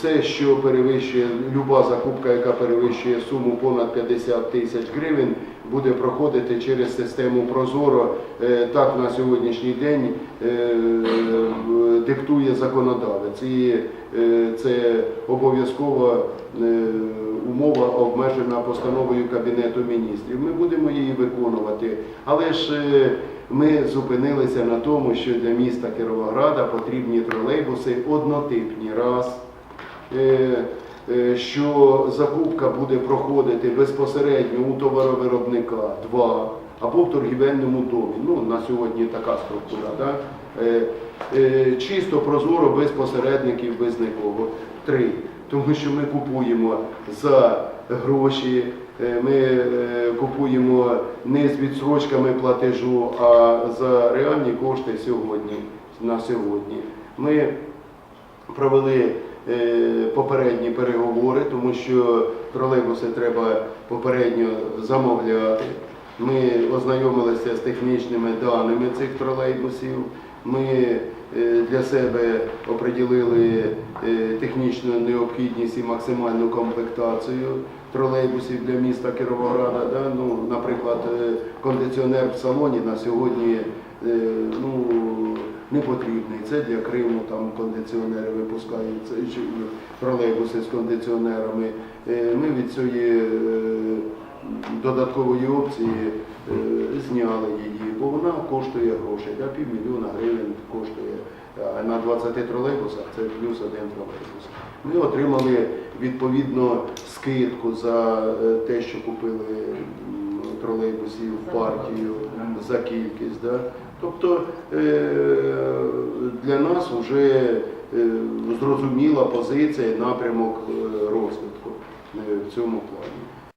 Все, що перевищує, люба закупка, яка перевищує суму понад 50 тисяч гривень, буде проходити через систему Прозоро. Е, Так на сьогоднішній день е, диктує законодавець. І е, це обов'язкова е, умова обмежена постановою Кабінету міністрів. Ми будемо її виконувати. Але ж е, ми зупинилися на тому, що для міста Кіровограда потрібні тролейбуси однотипні. Раз. Е, е, що закупка буде проходити безпосередньо у товаровиробника, два, або в торгівельному домі. Ну, на сьогодні така структура. Да? Е, чисто прозоро, без посередників, без нікого. Три. Тому що ми купуємо за гроші, ми купуємо не з відсрочками платежу, а за реальні кошти сьогодні, на сьогодні. Ми провели попередні переговори, тому що тролейбуси треба попередньо замовляти. Ми ознайомилися з технічними даними цих тролейбусів. Ми е, для себе оприділили е, технічну необхідність і максимальну комплектацію тролейбусів для міста Кіровограда. Да? Ну, наприклад, е, кондиціонер в салоні на сьогодні е, ну, не потрібний. Це для Криму там кондиціонери випускають, чи тролейбуси з кондиціонерами. Е, Ми від цієї е, додаткової опції е, зняли її, бо вона коштує грошей, да, півмільйона гривень коштує. На 20 тролейбусах це плюс один тролейбус. Ми отримали відповідно скидку за те, що купили тролейбусів партію за кількість. Да? Тобто е, для нас вже е, зрозуміла позиція і напрямок е, розвитку в цьому плані.